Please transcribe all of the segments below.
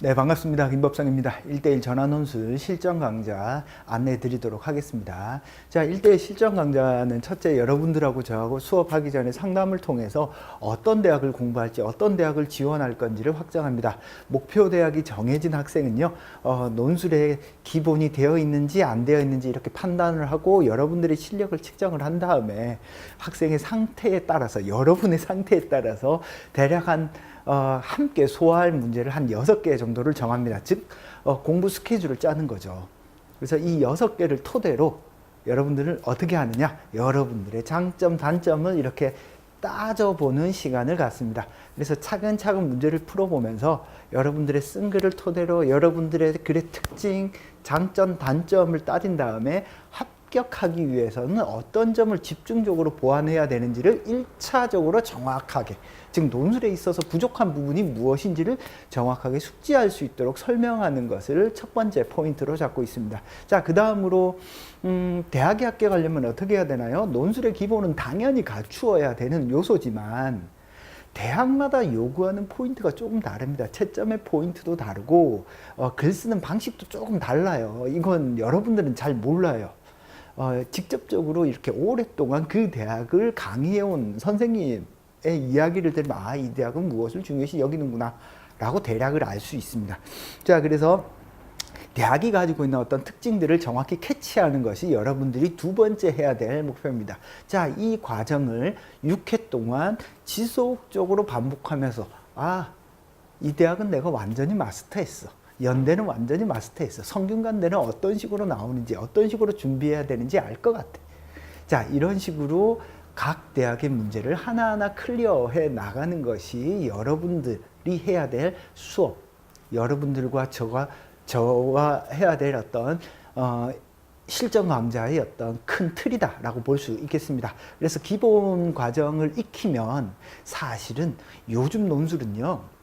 네, 반갑습니다. 김법상입니다. 1대1 전화 논술 실전 강좌 안내해 드리도록 하겠습니다. 자, 1대1 실전 강좌는 첫째 여러분들하고 저하고 수업하기 전에 상담을 통해서 어떤 대학을 공부할지 어떤 대학을 지원할 건지를 확정합니다. 목표 대학이 정해진 학생은요, 어, 논술에 기본이 되어 있는지 안 되어 있는지 이렇게 판단을 하고 여러분들의 실력을 측정을 한 다음에 학생의 상태에 따라서 여러분의 상태에 따라서 대략 한 어, 함께 소화할 문제를 한 여섯 개 정도 를 정합니다. 즉, 어, 공부 스케줄을 짜는 거죠. 그래서 이 여섯 개를 토대로 여러분들은 어떻게 하느냐? 여러분들의 장점, 단점을 이렇게 따져보는 시간을 갖습니다. 그래서 차근차근 문제를 풀어보면서 여러분들의 쓴 글을 토대로 여러분들의 글의 특징, 장점, 단점을 따진 다음에 합 격하기 위해서는 어떤 점을 집중적으로 보완해야 되는지를 일차적으로 정확하게 즉 논술에 있어서 부족한 부분이 무엇인지를 정확하게 숙지할 수 있도록 설명하는 것을 첫 번째 포인트로 잡고 있습니다. 자, 그 다음으로 음, 대학에 합격하려면 어떻게 해야 되나요? 논술의 기본은 당연히 갖추어야 되는 요소지만 대학마다 요구하는 포인트가 조금 다릅니다. 채점의 포인트도 다르고 어, 글 쓰는 방식도 조금 달라요. 이건 여러분들은 잘 몰라요. 어, 직접적으로 이렇게 오랫동안 그 대학을 강의해온 선생님의 이야기를 들으면 아, 이 대학은 무엇을 중요시 여기는구나 라고 대략을 알 수 있습니다. 자, 그래서 대학이 가지고 있는 어떤 특징들을 정확히 캐치하는 것이 여러분들이 두 번째 해야 될 목표입니다. 자, 이 과정을 6회 동안 지속적으로 반복하면서 아, 이 대학은 내가 완전히 마스터했어. 연대는 완전히 마스터했어. 성균관대는 어떤 식으로 나오는지, 어떤 식으로 준비해야 되는지 알 것 같아. 자, 이런 식으로 각 대학의 문제를 하나하나 클리어해 나가는 것이 여러분들이 해야 될 수업, 여러분들과 저와 저와 해야 될 어떤 어, 실전 강좌의 어떤 큰 틀이다라고 볼 수 있겠습니다. 그래서 기본 과정을 익히면 사실은 요즘 논술은요.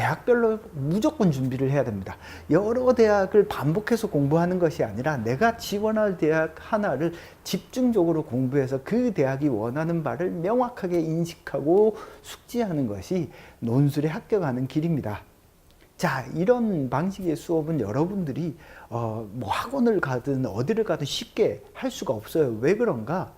대학별로 무조건 준비를 해야 됩니다. 여러 대학을 반복해서 공부하는 것이 아니라 내가 지원할 대학 하나를 집중적으로 공부해서 그 대학이 원하는 바를 명확하게 인식하고 숙지하는 것이 논술에 합격하는 길입니다. 자, 이런 방식의 수업은 여러분들이 어, 뭐 학원을 가든 어디를 가든 쉽게 할 수가 없어요. 왜 그런가?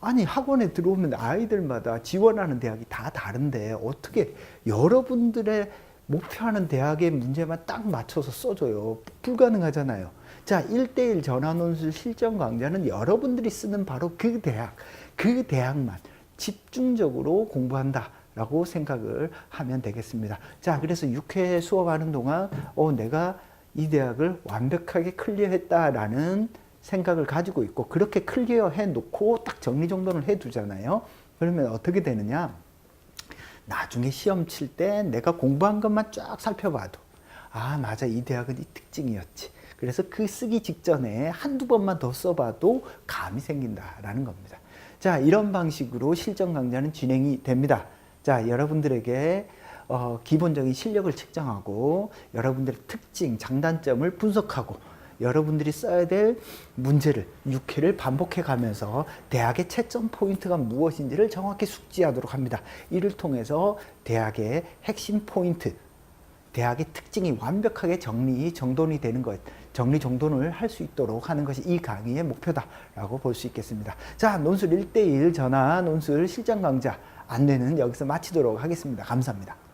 아니 학원에 들어오면 아이들마다 지원하는 대학이 다 다른데 어떻게 여러분들의 목표하는 대학의 문제만 딱 맞춰서 써줘요. 불가능하잖아요. 자, 1대1 전화논술 실전 강좌는 여러분들이 쓰는 바로 그 대학, 그 대학만 집중적으로 공부한다. 라고 생각을 하면 되겠습니다. 자, 그래서 6회 수업하는 동안, 어, 내가 이 대학을 완벽하게 클리어했다라는 생각을 가지고 있고, 그렇게 클리어 해 놓고 딱 정리 정돈을 해 두잖아요. 그러면 어떻게 되느냐? 나중에 시험 칠 때 내가 공부한 것만 쫙 살펴봐도, 아, 맞아. 이 대학은 이 특징이었지. 그래서 그 쓰기 직전에 한두 번만 더 써봐도 감이 생긴다라는 겁니다. 자, 이런 방식으로 실전 강좌는 진행이 됩니다. 자, 여러분들에게 어, 기본적인 실력을 측정하고 여러분들의 특징, 장단점을 분석하고 여러분들이 써야 될 문제를 6회를 반복해 가면서 대학의 채점 포인트가 무엇인지를 정확히 숙지하도록 합니다. 이를 통해서 대학의 핵심 포인트, 대학의 특징이 완벽하게 정리, 정돈이 되는 것, 정리, 정돈을 할 수 있도록 하는 것이 이 강의의 목표다라고 볼 수 있겠습니다. 자, 논술 1대1 전화, 논술 실전 강좌 안내는 여기서 마치도록 하겠습니다. 감사합니다.